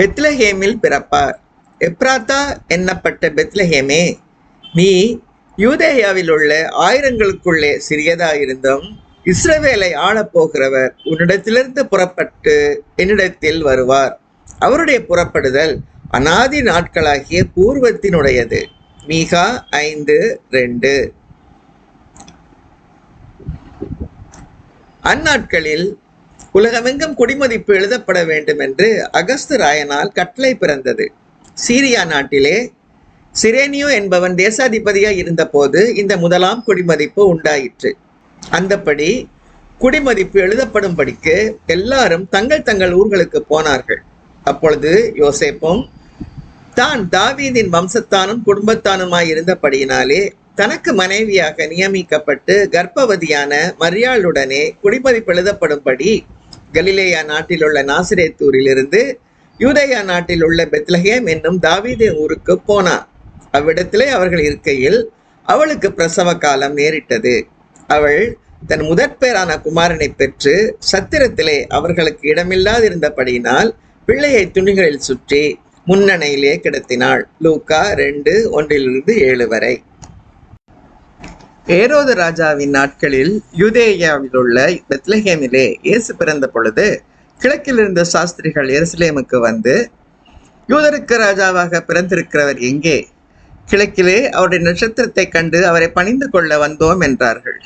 பெத்லஹேமில் பிறப்பார். எப்ராத்தா என்னப்பட்ட பெத்லஹேமே? நீ யூதேயாவில் உள்ள ஆயிரங்களுக்குள்ளே சிறியதாயிருந்தும் இஸ்ரவேலை ஆளப்போகிறவர் உன்னிடத்திலிருந்து புறப்பட்டு என்னிடத்தில் வருவார். அவருடைய புறப்படுதல் அனாதி நாட்களாகிய பூர்வத்தினுடையது. மீகா ஐந்து ரெண்டு. அந்நாட்களில் உலகமெங்கும் குடிமதிப்பு எழுதப்பட வேண்டும் என்று அகஸ்து ராயனால் கட்டளை பிறந்தது. சீரியா நாட்டிலே சிரேனியோ என்பவன் தேசாதிபதியாய் இருந்தபோது இந்த முதலாம் குடிமதிப்பு உண்டாயிற்று. அந்தப்படி குடிமதிப்பு எழுதப்படும்படிக்கு எல்லாரும் தங்கள் தங்கள் ஊர்களுக்கு போனார்கள். அப்பொழுது யோசேப்பும் தான் தாவீதின் வம்சத்தானும் குடும்பத்தானுமாய் இருந்தபடியினாலே தனக்கு மனைவியாக நியமிக்கப்பட்டு கர்ப்பவதியான மரியாளுடனே குடிமதிப்பு எழுதப்படும்படி கலிலேயா நாட்டில் உள்ள நாசிரேத்தூரிலிருந்து யூதேயா நாட்டில் உள்ள பெத்லஹேம் என்னும் தாவீதின் ஊருக்கு போனார். அவ்விடத்திலே அவர்கள் இருக்கையில் அவளுக்கு பிரசவ காலம் நேரிட்டது. அவள் தன் முதற்பேரான குமாரனை பெற்று சத்திரத்திலே அவர்களுக்கு இடமில்லாதிருந்தபடியினால் பிள்ளையை துணிகளில் சுற்றி முன்னணையிலே கிடத்தினாள். லூக்கா ரெண்டு ஒன்றிலிருந்து ஏழு வரை. ஏரோது ராஜாவின் நாட்களில் யூதேயாவில் உள்ள பெத்லஹேமிலே இயேசு பிறந்த பொழுது கிழக்கிலிருந்த சாஸ்திரிகள் எருசலேமுக்கு வந்து யூதருக்கு ராஜாவாக பிறந்திருக்கிறவர் எங்கே? கிழக்கிலே அவருடைய நட்சத்திரத்தை கண்டு அவரை பணிந்து கொள்ள வந்தோம் என்றார்கள்.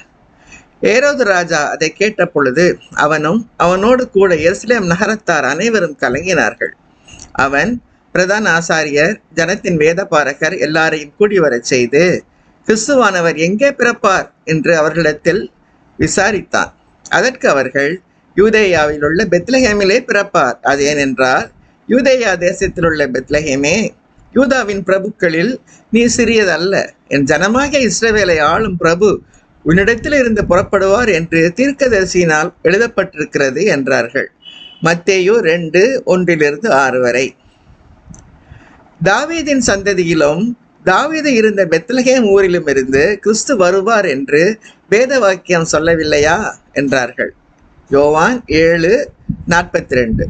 ஏரோது ராஜா அதை கேட்ட பொழுது அவனும் அவனோடு கூட எருசலேம் நகரத்தார் அனைவரும் கலங்கினார்கள். அவன் பிரதான ஆசாரியர் ஜனத்தின் வேதபாரகர் எல்லாரையும் கூடி வரச் செய்து கிறிஸ்துவானவர் எங்கே பிறப்பார் என்று அவர்களிடத்தில் விசாரித்தான். அதற்கு அவர்கள் யூதேயாவில் உள்ள பெத்லஹேமிலே பிறப்பார். அது ஏனென்றால் யூதேயா தேசத்தில் உள்ள பெத்லஹேமே யூதாவின் பிரபுக்களில் நீ சிறியதல்ல. என் ஜனமாக இஸ்ரவேலை ஆளும் பிரபு உன்னிடத்தில் இருந்து புறப்படுவார் என்று தீர்க்கதரிசியினால் எழுதப்பட்டிருக்கிறது என்றார்கள். மத்தேயு ரெண்டு ஒன்றிலிருந்து ஆறு வரை. தாவீதின் சந்ததியிலும் தாவீது இருந்த பெத்லகேம் ஊரிலும் இருந்து கிறிஸ்து வருவார் என்று வேத வாக்கியம் சொல்லவில்லையா? என்றார்கள். யோவான் ஏழு நாற்பத்தி ரெண்டு.